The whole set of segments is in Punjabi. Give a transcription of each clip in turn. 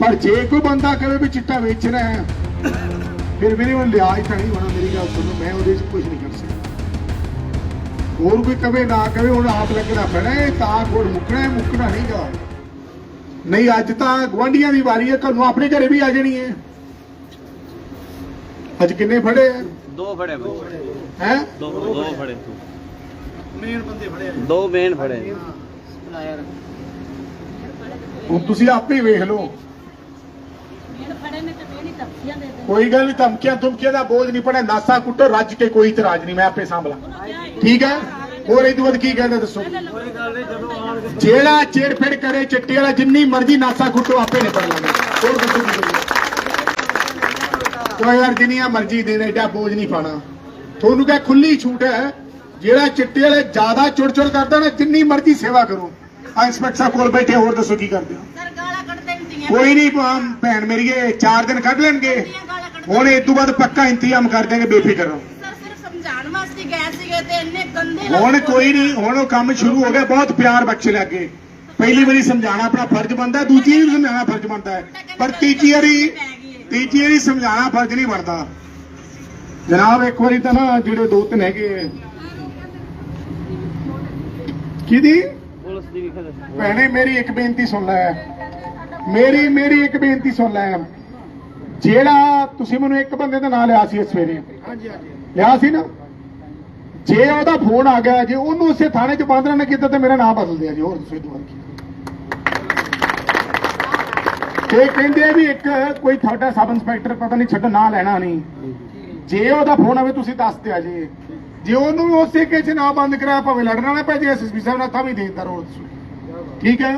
ਪਰ ਜੇ ਕੋਈ ਬੰਦਾ ਕਹੇ ਵੀ ਚਿੱਟਾ ਵੇਚਣਾ ਹੈ ਫਿਰ ਮੇਰੇ ਵੱਲ ਲਿਆਜ ਤਾਂ ਨਹੀਂ ਹੋਣਾ ਮੇਰੀ ਗੱਲ ਸੁਣੋ ਮੈਂ ਉਹਦੇ 'ਚ ਕੁਝ ਨਹੀਂ ਕਰ ਸਕਦਾ। ਹੋਰ ਕੋਈ ਕਵੇ ਨਾ ਕਵੇ ਹੁਣ ਆਪ ਲੱਗਣਾ ਪੈਣਾ ਹੈ ਤਾਂ ਕੋਲ ਮੁੱਕਣਾ ਮੁੱਕਣਾ ਨਹੀਂਗਾ ਨਹੀਂ ਅੱਜ ਤਾਂ ਗਵਾਂਢੀਆਂ ਦੀ ਵਾਰੀ ਹੈ ਕੱਲ ਨੂੰ ਆਪਣੇ ਘਰੇ ਵੀ ਆ ਜਾਣੀ ਹੈ। ਅੱਜ ਕਿੰਨੇ ਫੜੇ ਦੋ ਫੜੇ ਹੈ? ਦੋ ਦੋ ਫੜੇ ਮੇਨ ਬੰਦੇ ਫੜੇ ਦੋ ਮੇਨ ਫੜੇ। ਹੁਣ ਤੁਸੀਂ ਆਪੇ ਹੀ ਵੇਖ ਲਓ। ਕੋਈ ਗੱਲ ਨਹੀਂ ਧਮਕੀਆਂ ਧਮਕੀਆਂ ਦਾ ਬੋਝ ਨਹੀਂ ਪੜਾ ਨਾਸਾ ਕੁੱਟੋ ਰੱਜ ਕੇ ਕੋਈ ਇਤਰਾਜ਼ ਨਹੀਂ ਮੈਂ ਆਪੇ ਸੰਭਲਾ ਠੀਕ ਹੈ? ਹੋਰ ਇਹ ਤੋਂ ਬਾਅਦ ਕੀ ਕਹਿੰਦਾ ਦੱਸੋ? ਜਿਹੜਾ ਚੇੜਫੇੜ ਕਰੇ ਚਿੱਟੇ ਵਾਲਾ ਜਿੰਨੀ ਮਰਜ਼ੀ ਨਾਸਾ ਕੁੱਟੋ ਆਪੇ ਨਿਪਟ ਲਾਂਗੇ। ਹੋਰ ਦੱਸੋ? ਕੋਈ ਯਾਰ ਜਿੰਨੀਆਂ ਮਰਜ਼ੀ ਦੇਣ ਐਡਾ ਬੋਝ ਨਹੀਂ ਪਾਣਾ ਤੁਹਾਨੂੰ ਕਿਹਾ ਖੁੱਲੀ ਛੂਟ ਹੈ ਜਿਹੜਾ ਚਿੱਟੇ ਵਾਲੇ ਜ਼ਿਆਦਾ ਚੁੜ-ਚੁੜ ਕਰਦਾ ਨਾ ਜਿੰਨੀ ਮਰਜ਼ੀ ਸੇਵਾ ਕਰੋ। ਆ ਇੰਸਪੈਕਟਰ ਸਾਹਿਬ ਕੋਲ ਬੈਠੇ ਹੋਰ ਦੱਸੋ ਕੀ ਕਰਦੇ ਹੋ ਸਰ ਗਾਲਾਂ ਕੱਢਦੇ ਹੁੰਦੀਆਂ ਕੋਈ ਨਹੀਂ ਭੈਣ ਮੇਰੀਏ 4 ਦਿਨ ਕੱਢ ਲੈਣਗੇ। ਹੁਣ ਇਸ ਤੋਂ ਬਾਅਦ ਪੱਕਾ ਇੰਤਜ਼ਾਮ ਕਰ ਦੇਣਗੇ ਬੇਫਿਕਰ ਰਹੋ। ਸਰ ਸਿਰਫ ਸਮਝਾਉਣ ਵਾਸਤੇ ਗਏ ਸੀਗੇ ਤੇ ਇੰਨੇ ਗੰਦੇ ਹੁਣ ਕੋਈ ਨਹੀਂ ਹੁਣ ਉਹ ਕੰਮ ਸ਼ੁਰੂ ਹੋ ਗਿਆ ਬਹੁਤ ਪਿਆਰ ਬਖਸ਼ ਲੱਗੇ ਪਹਿਲੀ ਵਾਰੀ ਸਮਝਾਉਣਾ ਆਪਣਾ ਫਰਜ਼ ਬਣਦਾ ਦੂਜੀ ਵਾਰੀ ਸਮਝਾਉਣਾ ਫਰਜ਼ ਬਣਦਾ ਹੈ। ਪਰ ਤੀਜੀ ਵਾਰੀ ਤੀਜੀ ਵਾਰੀ ਸਮਝਾਉਣਾ ਫਰਜ਼ ਨਹੀਂ ਬਣਦਾ। ਜਨਾਬ ਇੱਕ ਵਾਰੀ ਤਾਂ ਨਾ ਜਿਹੜੇ ਦੋ ਤਿੰਨ ਹੈਗੇ ਕਿਹਦੀ? ਪੁਲਿਸ ਦੀ ਵੀ ਖੜੇ ਭੈਣੇ ਮੇਰੀ ਇੱਕ ਬੇਨਤੀ ਸੁਣ ਲੈ। ਮੇਰੀ ਮੇਰੀ ਇੱਕ ਬੇਨਤੀ ਸੁਣ ਲੈ। ਜਿਹੜਾ ਤੁਸੀਂ ਮੈਨੂੰ ਇੱਕ ਬੰਦੇ ਦਾ ਨਾਮ ਲਿਆ ਸੀ ਇਸ ਸਵੇਰੇ ਹਾਂਜੀ ਹਾਂਜੀ। ਲਿਆ ਸੀ ਨਾ? ਜੇ ਉਹਦਾ ਫੋਨ ਆ ਗਿਆ ਜੇ ਉਹਨੂੰ ਉਸੇ ਥਾਣੇ 'ਚ ਬੰਦ ਨਾ ਕੀਤਾ ਤੇ ਮੇਰਾ ਨਾਮ ਬਦਲ ਦਿਆ ਜੀ ਹੋਰ ਦੱਸੋ ਇਹ ਤੋਂ ਬਾਅਦ ਕੀ। ਤੇ ਕਹਿੰਦੇ ਵੀ ਇੱਕ ਕੋਈ ਤੁਹਾਡਾ ਸਬ ਇੰਸਪੈਕਟਰ ਪਤਾ ਨਹੀਂ ਛੱਡ ਨਾਂ ਲੈਣਾ ਨਹੀਂ। ਜੇ ਉਹਦਾ ਫੋਨ ਆਵੇ ਤੁਸੀਂ ਦੱਸ ਦਿਆ ਜੀ। ਜੇ ਉਹਨੂੰ ਵੀ ਉਸੇ ਕੇਸ 'ਚ ਨਾ ਬੰਦ ਕਰਾਇਆ ਭਾਵੇਂ ਲੜਨਾ ਨਾ ਪੈ ਜੇ ਐਸਐਸਪੀ ਸਾਹਿਬ ਨਾਲ ਤਾਂ ਵੀ ਦੇਦਾ ਰੋਲ ਦੱਸੋ ਠੀਕ ਹੈ?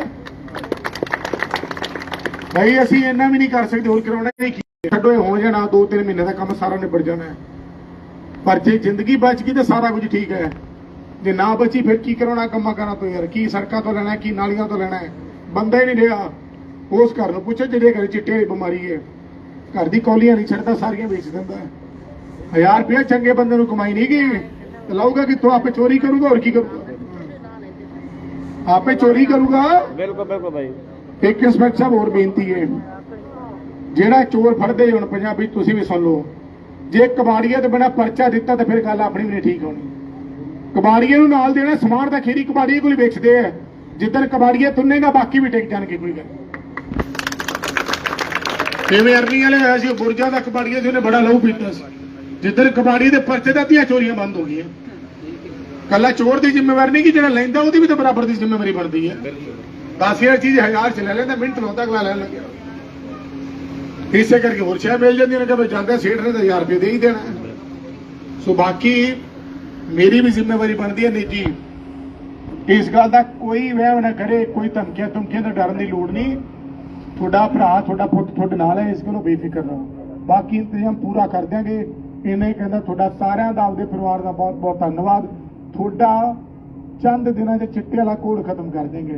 ਭਾਈ, ਅਸੀਂ ਇੰਨਾ ਵੀ ਨਹੀਂ ਕਰ ਸਕਦੇ, ਹੋਰ ਕਰਾਉਣਾ ਨਹੀਂ ਛੱਡੋ, ਇਹ ਹੋ ਜਾਣਾ 2-3 ਮਹੀਨੇ ਦਾ ਕੰਮ ਸਾਰਾ ਨਿਬੜ ਜਾਣਾ। ਹੈ ਪਰ ਜੇ ਜ਼ਿੰਦਗੀ ਬਚ ਗਈ ਤਾਂ ਸਾਰਾ ਕੁਝ ਠੀਕ ਹੈ। ਜੇ ਨਾ ਬਚੀ, ਫਿਰ ਕੀ ਕਰਾਉਣਾ ਕੰਮਾਂ ਕਰਾਂ ਤੋਂ ਯਾਰ? ਕੀ ਸੜਕਾਂ ਤੋਂ ਲੈਣਾ, ਕੀ ਨਾਲੀਆਂ ਤੋਂ ਲੈਣਾ? ਹੈ ਬੰਦਾ ਹੀ ਨਹੀਂ ਰਿਹਾ। ਉਸ ਘਰ ਨੂੰ ਪੁੱਛੋ, ਜਿਹੜੇ ਘਰੇ ਚਿੱਟੇ ਵਾਲੀ ਬਿਮਾਰੀ ਹੈ। ਘਰ ਦੀ ਕੌਲੀਆਂ ਨਹੀਂ ਛੱਡਦਾ, ਸਾਰੀਆਂ ਵੇਚ ਦਿੰਦਾ ਹੈ। ਹਜ਼ਾਰ ਰੁਪਏ ਚੰਗੇ ਬੰਦੇ ਨੂੰ ਕਮਾਈ ਨਹੀਂ ਗਏ ਤੇ ਲਾਊਗਾ ਕਿ ਆਪੇ ਚੋਰੀ ਕਰੂਗਾ, ਹੋਰ ਕੀ ਕਰੂਗਾ? ਆਪੇ ਚੋਰੀ ਕਰੂਗਾ? ਬਿਲਕੁਲ ਬਿਲਕੁਲ ਬਾਈ ਇੱਕ ਇੰਸਪੈਕਟਰ ਸਾਹਿਬ ਹੋਰ ਬੇਨਤੀ ਹੈ। ਜਿਹੜਾ ਚੋਰ ਫੜਦੇ ਹੁਣ ਪੰਜਾਬੀ ਤੁਸੀਂ ਵੀ ਸੁਣ ਲਓ। ਜੇ ਕਬਾੜੀਏ ਤੇ ਬਿਨਾ ਪਰਚਾ ਦਿੱਤਾ ਤਾਂ ਫਿਰ ਗੱਲ ਆਪਣੀ ਵੀ ਨਹੀਂ ਠੀਕ ਹੋਣੀ। ਕਬਾੜੀਏ ਨੂੰ ਨਾਲ ਦੇਣਾ, ਸਮਾਨ ਤਾਂ ਖੇਰੀ ਕਬਾੜੀਏ ਕੋਲ ਵੇਚਦੇ ਆ। ਜਿੱਦਣ ਕਬਾੜੀਏ ਤੁੰਨੇਗਾ ਬਾਕੀ ਵੀ ਟਿਕ ਜਾਣਗੇ ਕੋਈ ਗੱਲ ਕਿਵੇਂ ਅਰਨੀ ਵਾਲੇ ਹੋਇਆ ਸੀ ਬੁਰਜਾ ਦਾ ਕਬਾੜੀਏ ਸੀ, ਉਹਨੇ ਬੜਾ ਲਹੂ ਪੀਤਾ ਸੀ। ਜਿੱਦਣ ਕਬਾੜੀ ਦੇ ਪਰਚੇ ਦਾ ਧੀਆਂ ਚੋਰੀਆਂ ਬੰਦ ਹੋ ਗਈਆਂ। ਕੱਲਾ ਚੋਰ ਦੀ ਜ਼ਿੰਮੇਵਾਰੀ ਨਹੀਂ ਕਿ ਜਿਹੜਾ ਲੈਂਦਾ, ਉਹਦੀ ਵੀ ਤਾਂ ਬਰਾਬਰ ਦੀ ਜ਼ਿੰਮੇਵਾਰੀ ਬਣਦੀ ਹੈ। ਦਸ ਹਜ਼ਾਰ ਚੀਜ਼ ਹਜ਼ਾਰ ਚ ਲੈ ਲੈਂਦਾ, ਮਿੰਟ ਲਾਉਂਦਾ ਅਗਲਾ ਲੈਣ ਲੱਗਿਆ ਇਸੇ ਕਰਕੇ ਹੋਰ ਸ਼ਾਇਦ ਮਿਲ ਜਾਂਦੀਆਂ ਨੇ ਕਿ ਬਈ ਜਾਂਦਾ ਸੇਠ ਨੇ ਤਾਂ 1000 ਰੁਪਏ ਦੇ ਹੀ ਦੇਣਾ। ਸੋ ਬਾਕੀ ਮੇਰੀ ਵੀ ਜ਼ਿੰਮੇਵਾਰੀ ਬਣਦੀ ਹੈ ਨਿੱਜੀ। ਇਸ ਗੱਲ ਦਾ ਕੋਈ ਵਹਿਮ ਨਾ ਕਰੇ, ਕੋਈ ਧਮਕੀਆਂ ਧਮਕੀਆਂ ਦਾ ਡਰਨ ਦੀ ਲੋੜ ਨਹੀਂ। ਤੁਹਾਡਾ ਭਰਾ, ਤੁਹਾਡਾ ਪੁੱਤ ਤੁਹਾਡੇ ਨਾਲ ਹੈ, ਇਸ ਕੋਲੋਂ ਬੇਫਿਕਰ ਰਹੋ। ਬਾਕੀ ਇੰਤਜ਼ਾਮ ਪੂਰਾ ਕਰ ਦਿਆਂਗੇ। ਇੰਨਾ ਕਹਿੰਦਾ ਤੁਹਾਡਾ ਸਾਰਿਆਂ ਦਾ, ਆਪਦੇ ਪਰਿਵਾਰ ਦਾ ਬਹੁਤ ਬਹੁਤ ਧੰਨਵਾਦ। ਤੁਹਾਡਾ ਚੰਦ ਦਿਨਾਂ ਦੇ ਚਿੱਟੇ ਵਾਲਾ ਕੋਡ ਖਤਮ ਕਰ ਦੇਂਗੇ